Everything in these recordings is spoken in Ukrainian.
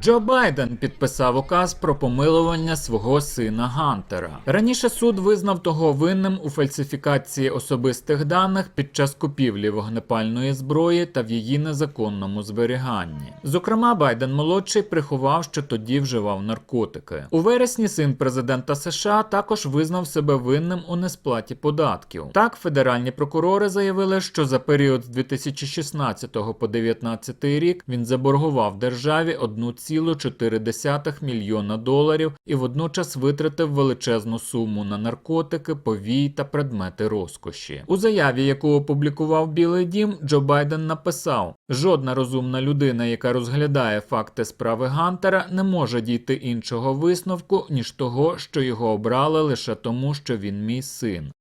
Джо Байден підписав указ про помилування свого сина Гантера. Раніше суд визнав того винним у фальсифікації особистих даних під час купівлі вогнепальної зброї та в її незаконному зберіганні. Зокрема, Байден молодший приховав, що тоді вживав наркотики. У вересні син президента США також визнав себе винним у несплаті податків. Так, федеральні прокурори заявили, що за період з 2016 по 2019 рік він заборгував державі 1,4 мільйона доларів і водночас витратив величезну суму на наркотики, повій та предмети розкоші. У заяві, яку опублікував Білий Дім, Джо Байден написав: жодна розумна людина, яка розглядає факти справи Гантера, не може дійти іншого висновку, ніж того, що його обрали лише тому, що він мій син.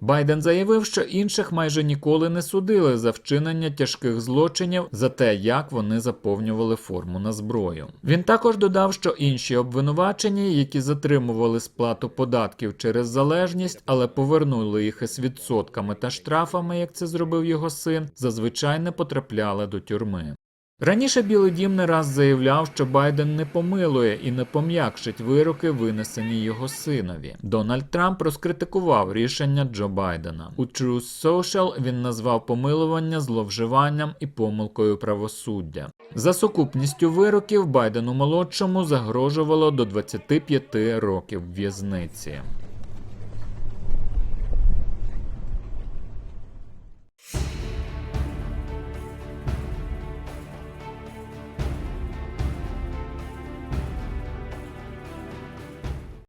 Байден заявив, що інших майже ніколи не судили за вчинення тяжких злочинів за те, як вони заповнювали форму на зброю. Він також додав, що інші обвинувачені, які затримували сплату податків через залежність, але повернули їх із відсотками та штрафами, як це зробив його син, зазвичай не потрапляли до тюрми. Раніше Білий Дім не раз заявляв, що Байден не помилує і не пом'якшить вироки, винесені його синові. Дональд Трамп розкритикував рішення Джо Байдена. У Truth Social він назвав помилування зловживанням і помилкою правосуддя. За сукупністю вироків Байдену молодшому загрожувало до 25 років в'язниці.